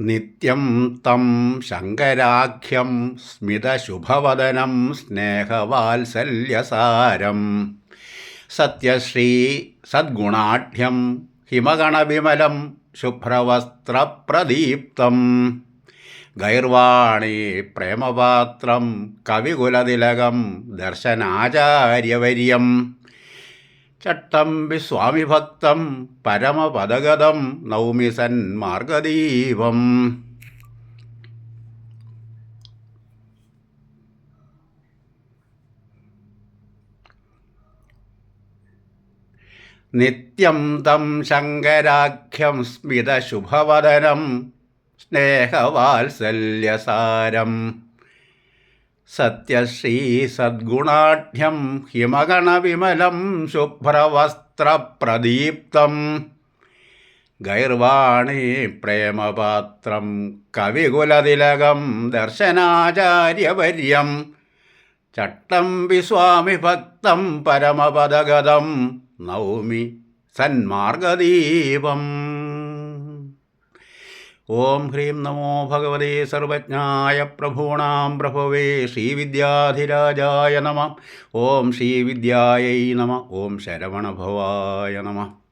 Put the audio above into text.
നിത്യം തം ശങ്കരാഖ്യം സ്മിതശുഭവദനം സ്നേഹവാത്സല്യസാരം. സത്യശ്രീ സദ്ഗുണാഠ്യം ഹിമഗണവിമലം ശുഭ്രവസ്ത്രപ്രദീപ്തം. ഗൈർവാണി പ്രേമപാത്രം കവികുലതിലകം ദർശനാചാര്യവര്യം. ചട്ടമ്പി സ്വാമിഭക്തം പരമപദഗതം നൗമി സന്മാർഗദീപം നിത്യം തം ശങ്കരാഖ്യം സ്മിതശുഭവദനം സ്നേഹവാത്സല്യസാരം. സത്യശ്രീ സദ്ഗുണാഢ്യം ഹിമഗണവിമലം ശുഭ്രവസ്ത്രപ്രദീപ്തം. ഗൈർവാണി പ്രേമപാത്രം കവികുലതിലകം ദർശനാചാര്യവര്യം ചട്ടം വിസ്വാമി ഭക്തം പരമപദഗതം നൗമി സന്മാർഗദീപം. ഓം ഹ്രീം നമോ ഭഗവതേ സർവജ്ഞായ പ്രഭൂണാം പ്രഭവേ ശ്രീവിദ്യാധിരാജായ നമ. ഓം ശ്രീവിദ്യായൈ നമ. ഓം ശരവണഭവായ നമ.